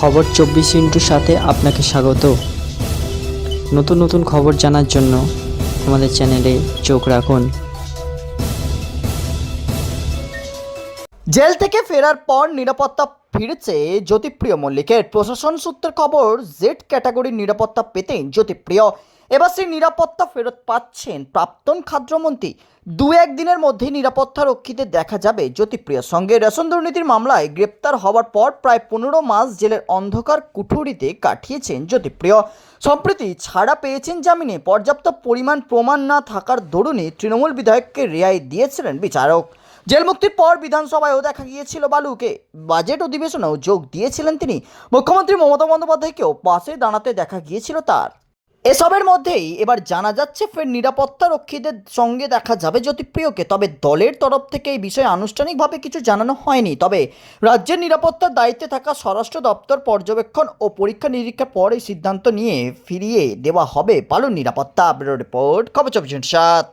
খবর চব্বিশ ইন্টুর সাথে আপনাকে স্বাগত। নতুন নতুন খবর জানার জন্য আমাদের চ্যানেলে চোখ রাখুন। জেল থেকে ফেরার পর নিরাপত্তা ফিরেছে জ্যোতিপ্রিয় মল্লিকের। প্রশাসন সূত্রের খবর, জেড ক্যাটাগরির নিরাপত্তা পেতেন জ্যোতিপ্রিয় এবার সেই নিরাপত্তা ফেরত পাচ্ছেন প্রাক্তন খাদ্যমন্ত্রী। দু একদিনের মধ্যেই নিরাপত্তা রক্ষীদের দেখা যাবে। জ্যোতিপ্রিয়র সঙ্গে রেশন দুর্নীতির মামলায় গ্রেপ্তার হওয়ার পর প্রায় পনেরো মাস জেলের অন্ধকার কুঠুরিতে কাটিয়েছেন জ্যোতিপ্রিয়। সম্প্রতি ছাড়া পেয়েছেন জামিনে। পর্যাপ্ত পরিমাণ প্রমাণ না থাকার দরুনে তৃণমূল বিধায়ককে রেয়াই দিয়েছিলেন বিচারক। জেল মুক্তির পর বিধানসভায়ও দেখা গিয়েছিল বালুকে। বাজেট অধিবেশনেও যোগ দিয়েছিলেন তিনি। মুখ্যমন্ত্রী মমতা বন্দ্যোপাধ্যায়কেও পাশে দাঁড়াতে দেখা গিয়েছিল তার। এসবের মধ্যেই এবার জানা যাচ্ছে ফের নিরাপত্তা রক্ষীদের সঙ্গে দেখা যাবে জ্যোতিপ্রিয়কে। তবে দলের তরফ থেকে এই বিষয়ে আনুষ্ঠানিকভাবে কিছু জানানো হয়নি। তবে রাজ্যের নিরাপত্তার দায়িত্বে থাকা স্বরাষ্ট্র দপ্তর পর্যবেক্ষণ ও পরীক্ষা নিরীক্ষার পর এই সিদ্ধান্ত নিয়ে ফিরিয়ে দেওয়া হবে পালন নিরাপত্তা ব্যুরো রিপোর্ট। খবর চব্বিশ সাত।